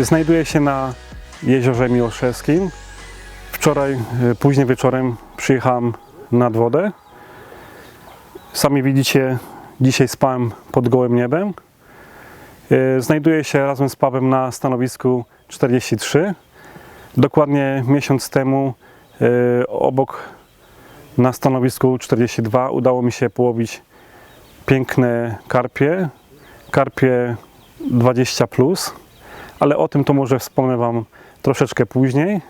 Znajduje się na jeziorze Miłoszewskim. Wczoraj, e, późnym wieczorem przyjechałem nad wodę. Sami widzicie, dzisiaj spałem pod gołym niebem. E, Znajduję się razem z Pawłem na stanowisku 43. Dokładnie miesiąc temu e, obok na stanowisku 42 udało mi się połowić piękne karpie, karpie 20 plus, ale o tym to może wspomnę Wam troszeczkę później.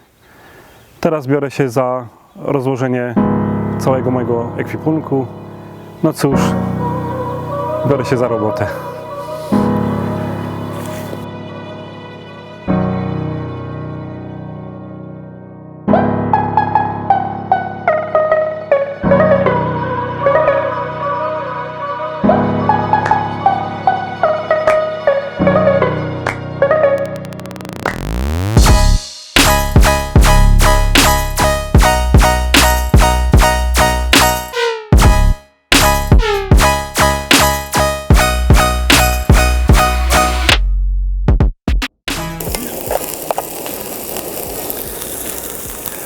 Teraz biorę się za rozłożenie całego mojego ekwipunku. No cóż, biorę się za robotę.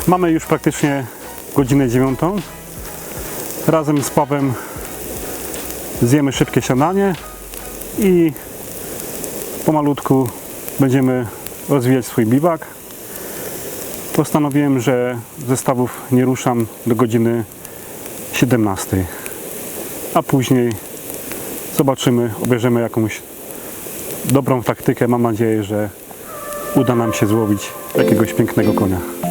Mamy już praktycznie godzinę dziewiątą. Razem z Pawem zjemy szybkie śniadanie i pomalutku będziemy rozwijać swój biwak. Postanowiłem, że zestawów nie ruszam do godziny 17. A później zobaczymy, obierzemy jakąś dobrą taktykę. Mam nadzieję, że uda nam się złowić jakiegoś pięknego konia.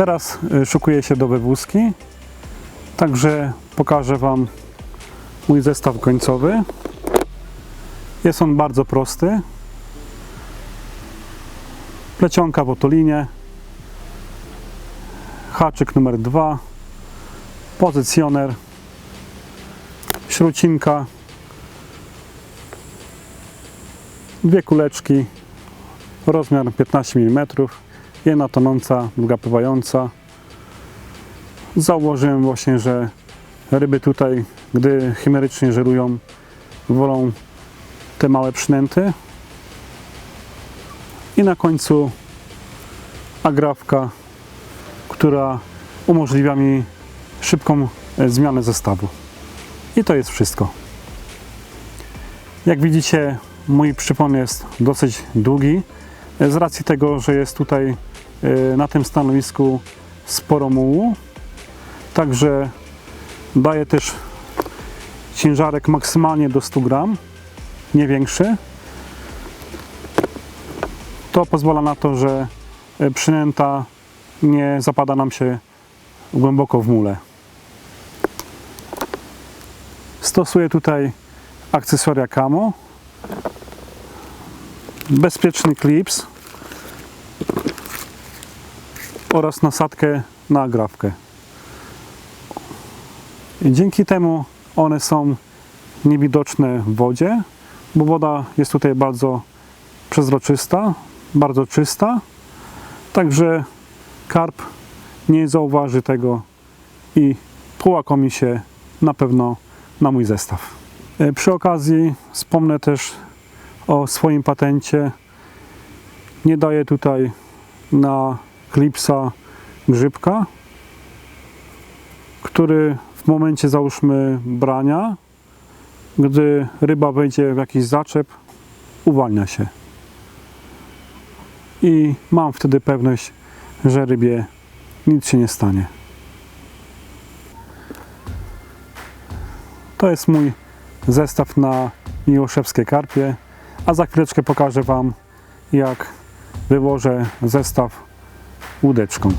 Teraz y, szykuję się do wywózki, także pokażę Wam mój zestaw końcowy. Jest on bardzo prosty. Plecionka w otolinie, haczyk numer 2, pozycjoner, śrucinka, dwie kuleczki, rozmiar 15 mm, jedna tonąca, druga pływająca. Zauważyłem właśnie, że ryby tutaj, gdy chimerycznie żerują, wolą te małe przynęty. I na końcu agrafka, która umożliwia mi szybką e, zmianę zestawu. I to jest wszystko. Jak widzicie, mój przypon jest dosyć długi. Z racji tego, że jest tutaj e, na tym stanowisku sporo mułu, także daje też ciężarek maksymalnie do 100 gram, nie większy. To pozwala na to, że e, przynęta nie zapada nam się głęboko w mule. Stosuję tutaj akcesoria Camo, bezpieczny klips oraz nasadkę na agrafkę. I dzięki temu one są niewidoczne w wodzie, bo woda jest tutaj bardzo przezroczysta, bardzo czysta, także karp nie zauważy tego i połakomi się na pewno na mój zestaw. E, Przy okazji wspomnę też o swoim patencie. Nie daję tutaj na klipsa grzybka, który w momencie załóżmy brania, gdy ryba wejdzie w jakiś zaczep, uwalnia się. I mam wtedy pewność, że rybie nic się nie stanie. To jest mój zestaw na miłoszewskie karpie, a za chwileczkę pokażę Wam, jak wyłożę zestaw łódeczką.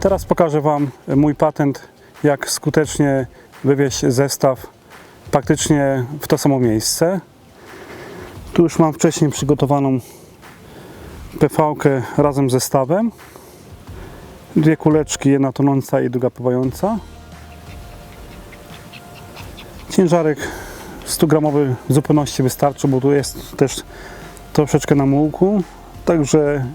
Teraz pokażę Wam mój patent, jak skutecznie wywieźć zestaw praktycznie w to samo miejsce. Tu już mam wcześniej przygotowaną PV-kę razem z zestawem. Dwie kuleczki, jedna tonąca i druga pływająca. Ciężarek 100 gramowy w zupełności wystarczy, bo tu jest też troszeczkę na mułku. Także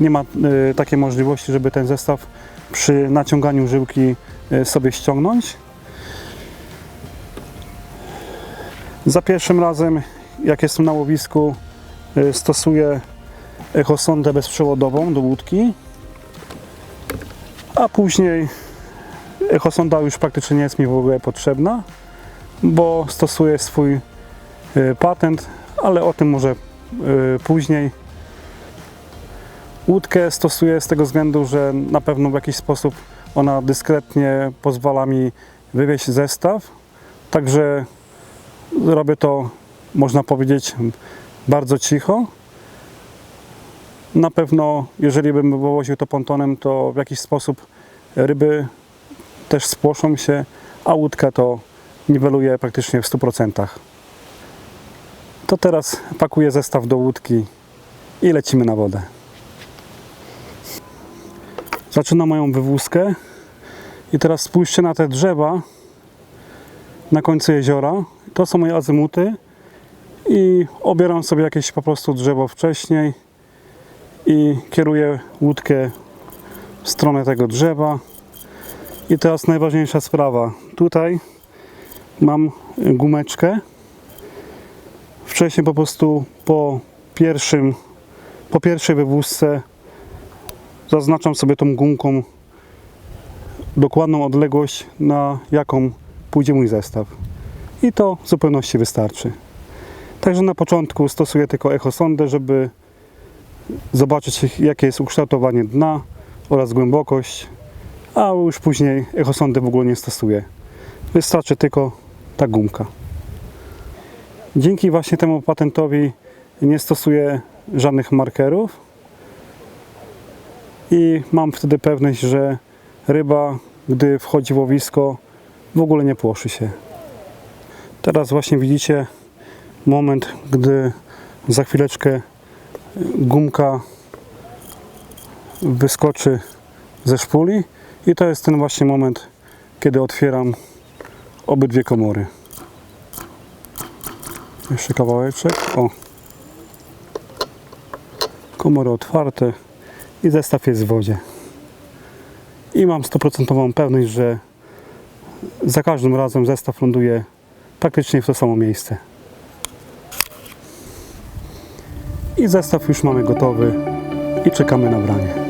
nie ma y, takiej możliwości, żeby ten zestaw przy naciąganiu żyłki y, sobie ściągnąć. Za pierwszym razem, jak jestem na łowisku, y, stosuję echosondę bezprzewodową do łódki, a później echosonda już praktycznie nie jest mi w ogóle potrzebna, bo stosuję swój y, patent, ale o tym może później. Łódkę stosuję z tego względu, że na pewno w jakiś sposób ona dyskretnie pozwala mi wywieźć zestaw. Także robię to, można powiedzieć, bardzo cicho. Na pewno, jeżeli bym wywoził to pontonem, to w jakiś sposób ryby też spłoszą się, a łódkę to niweluje praktycznie w 100%. To teraz pakuję zestaw do łódki i lecimy na wodę. Zaczynam moją wywózkę i teraz spójrzcie na te drzewa na końcu jeziora. To są moje azymuty i obieram sobie jakieś po prostu drzewo wcześniej i kieruję łódkę w stronę tego drzewa. I teraz najważniejsza sprawa. Tutaj mam gumeczkę. Wcześniej po prostu po pierwszym, po pierwszej wywózce zaznaczam sobie tą gumką dokładną odległość, na jaką pójdzie mój zestaw. I to w zupełności wystarczy. Także na początku stosuję tylko echosondę, żeby zobaczyć jakie jest ukształtowanie dna oraz głębokość, a już później echosondy w ogóle nie stosuję. Wystarczy tylko ta gumka. Dzięki właśnie temu patentowi nie stosuję żadnych markerów i mam wtedy pewność, że ryba, gdy wchodzi w łowisko, w ogóle nie płoszy się. Teraz właśnie widzicie moment, gdy za chwileczkę gumka wyskoczy ze szpuli i to jest ten właśnie moment, kiedy otwieram obydwie komory. Jeszcze kawałeczek. O. Komory otwarte i zestaw jest w wodzie. I mam 100% pewność, że za każdym razem zestaw ląduje praktycznie w to samo miejsce. I zestaw już mamy gotowy i czekamy na branie.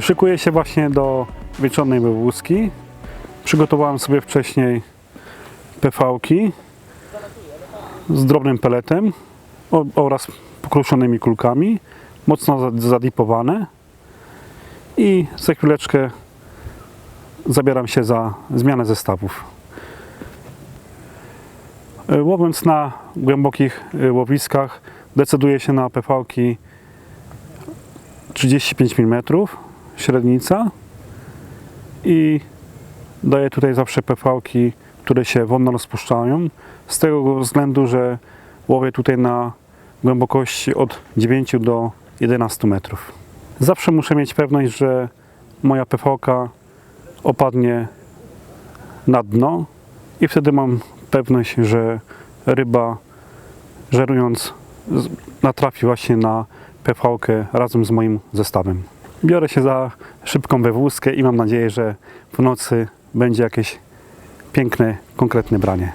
Szykuję się właśnie do wieczornej wywózki. Przygotowałem sobie wcześniej PV-ki z drobnym peletem oraz pokruszonymi kulkami, mocno za- zadipowane i za chwileczkę zabieram się za zmianę zestawów. Łowiąc na głębokich e, łowiskach decyduję się na PV-ki 35 mm średnica i daję tutaj zawsze PV-ki, które się wolno rozpuszczają z tego względu, że łowię tutaj na głębokości od 9 do 11 metrów. Zawsze muszę mieć pewność, że moja PV-ka opadnie na dno i wtedy mam pewność, że ryba żerując natrafi właśnie na PV-kę razem z moim zestawem. Biorę się za szybką wywózkę i mam nadzieję, że w nocy będzie jakieś piękne, konkretne branie.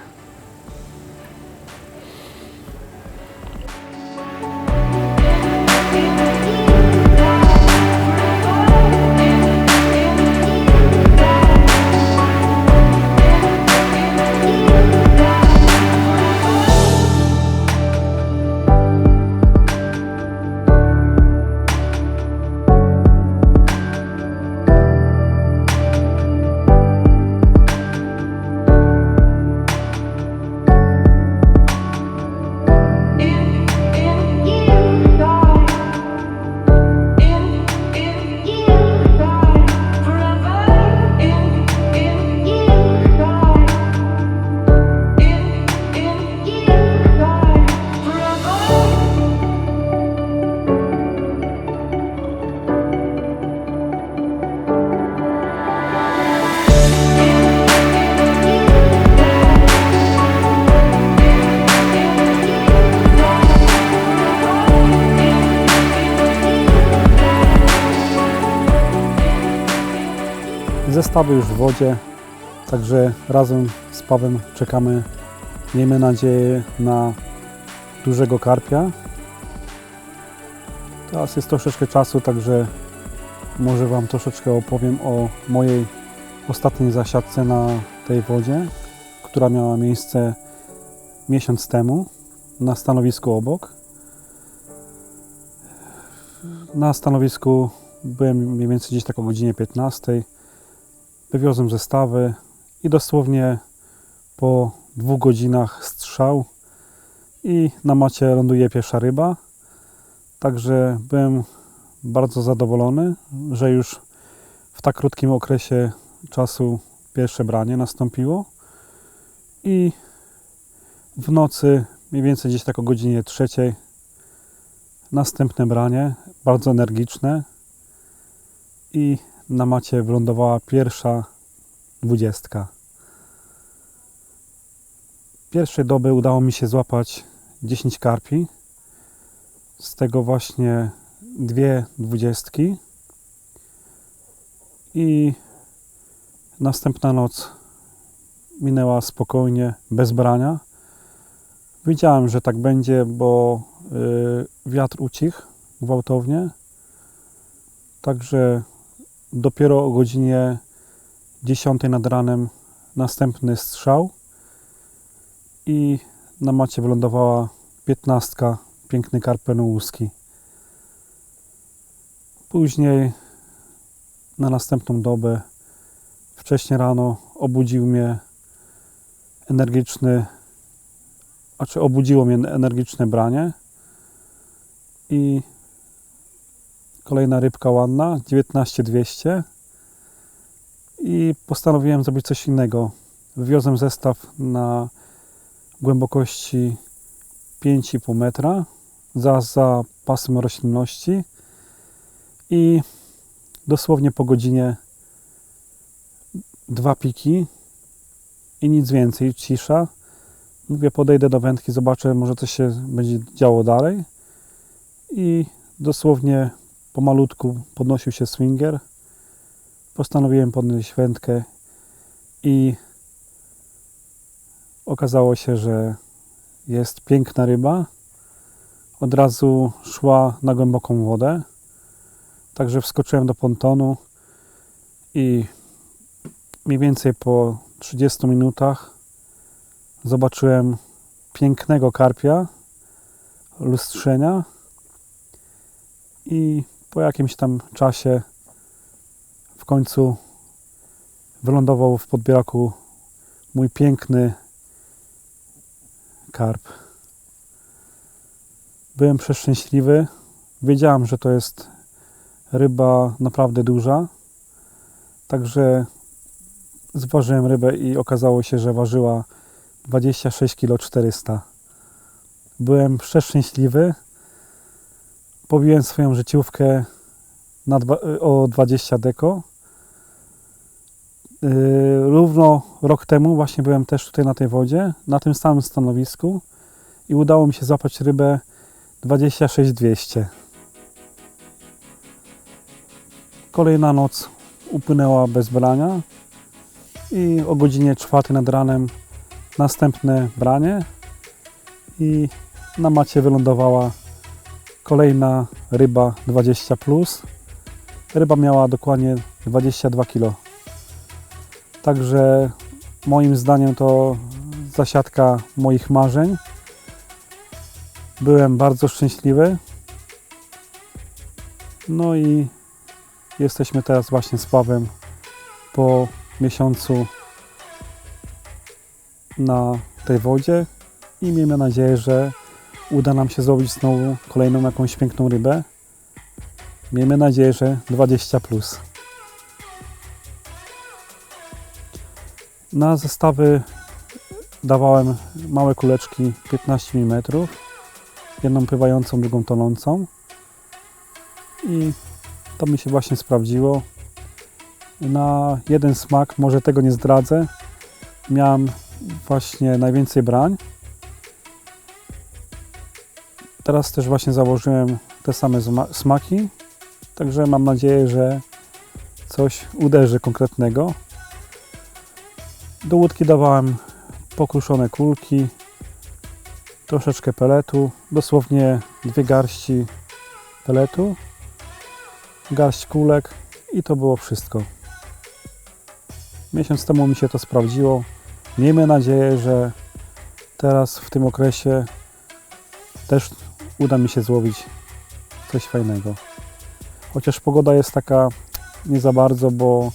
Zestawy już w wodzie, także razem z Pawem czekamy, miejmy nadzieję, na dużego karpia. Teraz jest troszeczkę czasu, także może Wam troszeczkę opowiem o mojej ostatniej zasiadce na tej wodzie, która miała miejsce miesiąc temu na stanowisku obok. Na stanowisku byłem mniej więcej gdzieś tak o godzinie 15. Wywiozłem zestawy i dosłownie po dwóch godzinach strzał i na macie ląduje pierwsza ryba. Także byłem bardzo zadowolony, że już w tak krótkim okresie czasu pierwsze branie nastąpiło. I w nocy, mniej więcej gdzieś tak o godzinie trzeciej, następne branie, bardzo energiczne. I na macie wylądowała pierwsza dwudziestka. Pierwszej doby udało mi się złapać 10 karpi. Z tego właśnie dwie dwudziestki. I następna noc minęła spokojnie, bez brania. Wiedziałem, że tak będzie, bo y, wiatr ucichł gwałtownie. Także dopiero o godzinie 10 nad ranem następny strzał i na macie wylądowała 15 piękny karpenułuski. Później na następną dobę Wcześniej rano obudził mnie energiczny, znaczy obudziło mnie energiczne branie i kolejna rybka ładna, 19200 i postanowiłem zrobić coś innego. Wywiozłem zestaw na głębokości 5,5 metra, zaraz za pasem roślinności i dosłownie po godzinie dwa piki i nic więcej, cisza. Mówię, podejdę do wędki, zobaczę, może coś się będzie działo dalej. I dosłownie pomalutku podnosił się swinger. Postanowiłem podnieść wędkę i okazało się, że jest piękna ryba. Od razu szła na głęboką wodę. Także wskoczyłem do pontonu i mniej więcej po 30 minutach zobaczyłem pięknego karpia lustrzenia i po jakimś tam czasie w końcu wylądował w podbieraku mój piękny karp. Byłem przeszczęśliwy. Wiedziałem, że to jest ryba naprawdę duża. Także zważyłem rybę i okazało się, że ważyła 26 kg 400. Byłem przeszczęśliwy. Pobiłem swoją życiówkę na dwa, o 20 deko. Yy, Równo rok temu właśnie byłem też tutaj na tej wodzie, na tym samym stanowisku i udało mi się złapać rybę 26200. Kolejna noc upłynęła bez brania i o godzinie 4 nad ranem następne branie i na macie wylądowała kolejna ryba 20 plus. Ryba miała dokładnie 22 kg. Także moim zdaniem to zasiadka moich marzeń. Byłem bardzo szczęśliwy. No i jesteśmy teraz właśnie z Pawłem po miesiącu na tej wodzie i miejmy nadzieję, że uda nam się złowić znowu kolejną jakąś piękną rybę. Miejmy nadzieję, że 20 plus. Na zestawy dawałem małe kuleczki 15 mm, jedną pływającą, drugą tonącą i to mi się właśnie sprawdziło. Na jeden smak, może tego nie zdradzę, miałem właśnie najwięcej brań. Teraz też właśnie założyłem te same smaki, także mam nadzieję, że coś uderzy konkretnego. Do łódki dawałem pokruszone kulki, troszeczkę peletu, dosłownie dwie garści peletu, garść kulek i to było wszystko. Miesiąc temu mi się to sprawdziło. Miejmy nadzieję, że teraz w tym okresie też uda mi się złowić coś fajnego. Chociaż pogoda jest taka nie za bardzo, bo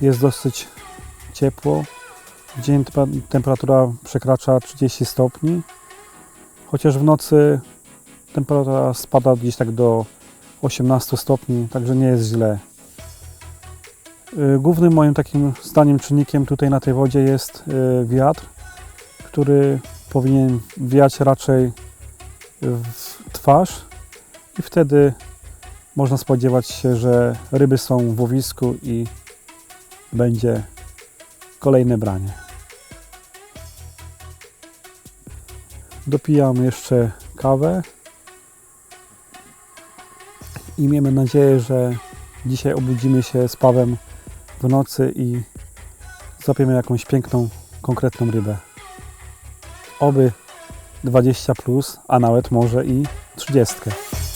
jest dosyć ciepło. Dzień tempe- temperatura przekracza 30 stopni, chociaż w nocy temperatura spada gdzieś tak do 18 stopni, także nie jest źle. Y, Głównym moim takim zdaniem czynnikiem tutaj na tej wodzie jest y, wiatr, który powinien wiać raczej w twarz i wtedy można spodziewać się, że ryby są w łowisku i będzie kolejne branie. Dopijam jeszcze kawę i miejmy nadzieję, że dzisiaj obudzimy się z Pawem w nocy i złapiemy jakąś piękną, konkretną rybę. Oby 20 plus, a nawet może i 30.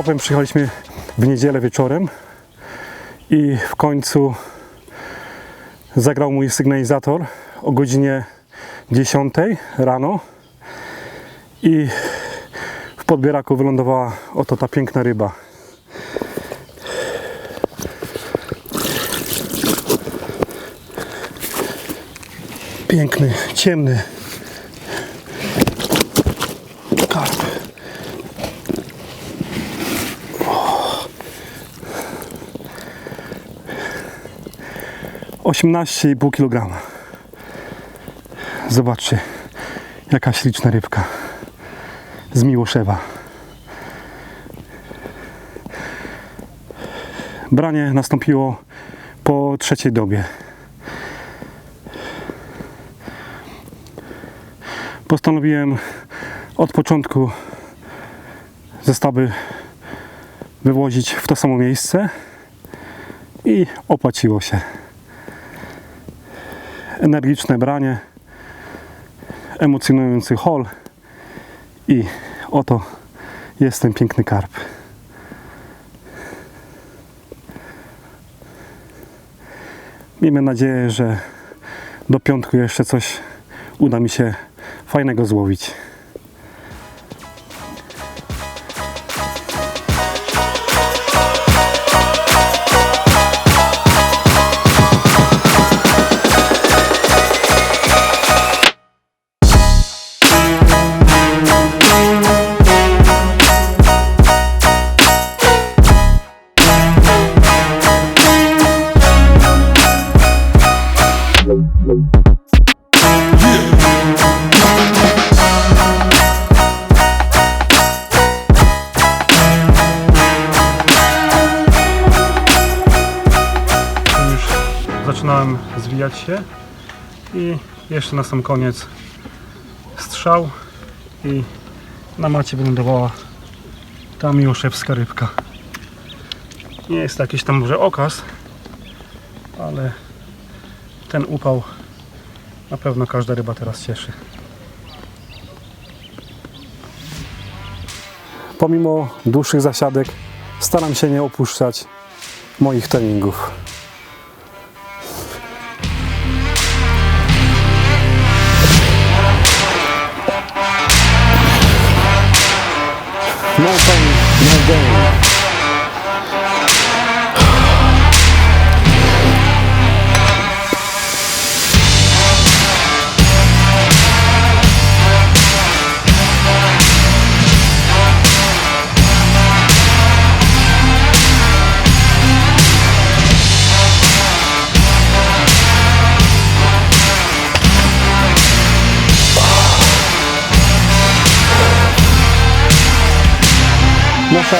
Z papem przyjechaliśmy w niedzielę wieczorem i w końcu zagrał mój sygnalizator o godzinie 10 rano i w podbieraku wylądowała oto ta piękna ryba. Piękny, ciemny 18,5 kg. Zobaczcie, jaka śliczna rybka z Miłoszewa. Branie nastąpiło po trzeciej dobie. Postanowiłem od początku zestawy wywozić w to samo miejsce i opłaciło się energiczne branie, emocjonujący hol i oto jest ten piękny karp. Miejmy nadzieję, że do piątku jeszcze coś uda mi się fajnego złowić. Jeszcze na sam koniec strzał i na macie wylądowała ta miłoszewska rybka. Nie jest to jakiś tam może okaz, ale ten upał na pewno każda ryba teraz cieszy. Pomimo dłuższych zasiadek staram się nie opuszczać moich treningów.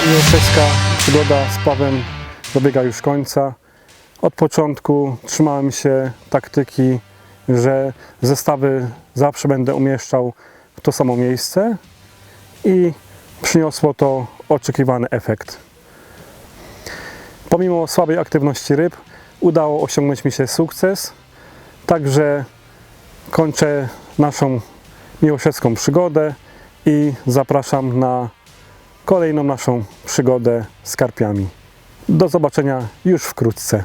Nasza miłoszewska przygoda z Pawem dobiega już końca. Od początku trzymałem się taktyki, że zestawy zawsze będę umieszczał w to samo miejsce i przyniosło to oczekiwany efekt. Pomimo słabej aktywności ryb udało osiągnąć mi się sukces, także kończę naszą miłoszewską przygodę i zapraszam na kolejną naszą przygodę z karpiami. Do zobaczenia już wkrótce.